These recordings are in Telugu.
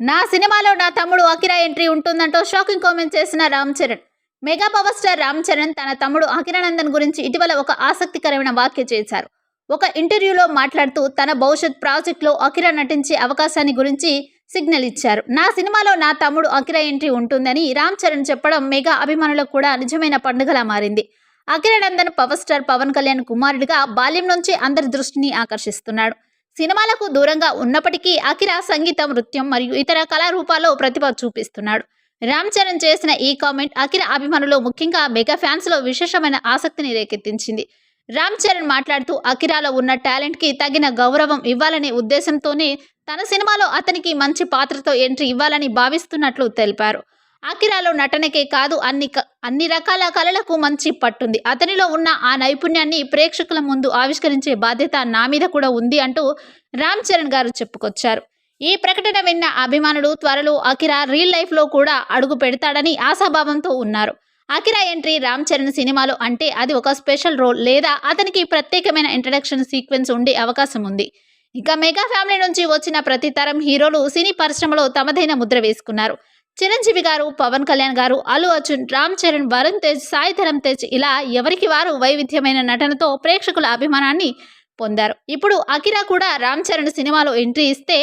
నా సినిమాలో నా తమ్ముడు అకిరా ఎంట్రీ ఉంటుందంటూ షాకింగ్ కామెంట్ చేసిన Ram Charan. Mega power star Ram Charan తన తమ్ముడు అకిరానందన్ గురించి ఇటీవల ఒక ఆసక్తికరమైన వ్యాఖ్య చేశారు. ఒక ఇంటర్వ్యూలో మాట్లాడుతూ తన భవిష్యత్ ప్రాజెక్టులో అకిరా నటించే అవకాశాన్ని గురించి సిగ్నల్ ఇచ్చారు. నా సినిమాలో నా తమ్ముడు అకిరా ఎంట్రీ ఉంటుందని రామ్ చరణ్ చెప్పడం మెగా అభిమానులకు కూడా నిజమైన పండుగలా మారింది. అకిరానందన్ పవర్ స్టార్ పవన్ కళ్యాణ్ కుమారుడిగా బాల్యం నుంచి అందరి దృష్టిని ఆకర్షిస్తున్నాడు. సినిమాలకు దూరంగా ఉన్నప్పటికీ అకిరా సంగీతం నృత్యం మరియు ఇతర కళారూపాల్లో ప్రతిభ చూపిస్తున్నాడు. రామ్ చరణ్ చేసిన ఈ కామెంట్ అఖిల అభిమానులు ముఖ్యంగా మెగా ఫ్యాన్స్లో విశేషమైన ఆసక్తిని రేకెత్తించింది. రామ్ చరణ్ మాట్లాడుతూ అఖిరాలో ఉన్న టాలెంట్కి తగిన గౌరవం ఇవ్వాలనే ఉద్దేశంతోనే తన సినిమాలో అతనికి మంచి పాత్రతో ఎంట్రీ ఇవ్వాలని భావిస్తున్నట్లు తెలిపారు. ఆకిరాలో నటనకే కాదు అన్ని క- అన్ని రకాల కళలకు మంచి పట్టుంది. అతనిలో ఉన్న ఆ నైపుణ్యాన్ని ప్రేక్షకుల ముందు ఆవిష్కరించే బాధ్యత నా మీద కూడా ఉంది అంటూ రామ్ చరణ్ గారు చెప్పుకొచ్చారు. ఈ ప్రకటన విన్న అభిమానులు త్వరలో అకిరా రీల్ లైఫ్లో కూడా అడుగు పెడతాడని ఆశాభావంతో ఉన్నారు. అకిరా ఎంట్రీ రామ్ చరణ్ సినిమాలో అంటే అది ఒక స్పెషల్ రోల్ లేదా అతనికి ప్రత్యేకమైన ఇంట్రడక్షన్ సీక్వెన్స్ ఉండే అవకాశం ఉంది. ఇక మెగా ఫ్యామిలీ నుంచి వచ్చిన ప్రతి తరం హీరోలు సినీ పరిశ్రమలో తమదైన ముద్ర వేసుకున్నారు. చిరంజీవి గారు పవన్ కళ్యాణ్ గారు అల్లు అర్జున్ రామ్ చరణ్ వరుణ్ తేజ్ సాయి ధరమ్ తేజ్ ఇలా ఎవరికి వారు వైవిధ్యమైన నటనతో ప్రేక్షకుల అభిమానాన్ని పొందారు. ఇప్పుడు అకిరా కూడా రామ్ చరణ్ సినిమాలో ఎంట్రీ ఇస్తే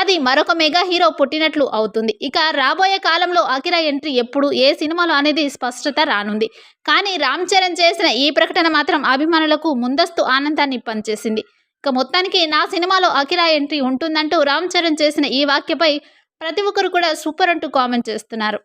అది మరొక మెగా హీరో పుట్టినట్లు అవుతుంది. ఇక రాబోయే కాలంలో అకిరా ఎంట్రీ ఎప్పుడు ఏ సినిమాలో అనేది స్పష్టత రానుంది. కానీ రామ్ చరణ్ చేసిన ఈ ప్రకటన మాత్రం అభిమానులకు ముందస్తు ఆనందాన్ని పనిచేసింది ఇక మొత్తానికి నా సినిమాలో అకిరా ఎంట్రీ ఉంటుందంటూ రామ్ చరణ్ చేసిన ఈ వాక్యపై ప్రతి ఒక్కరు కూడా సూపర్ అంటూ కామెంట్ చేస్తున్నారు.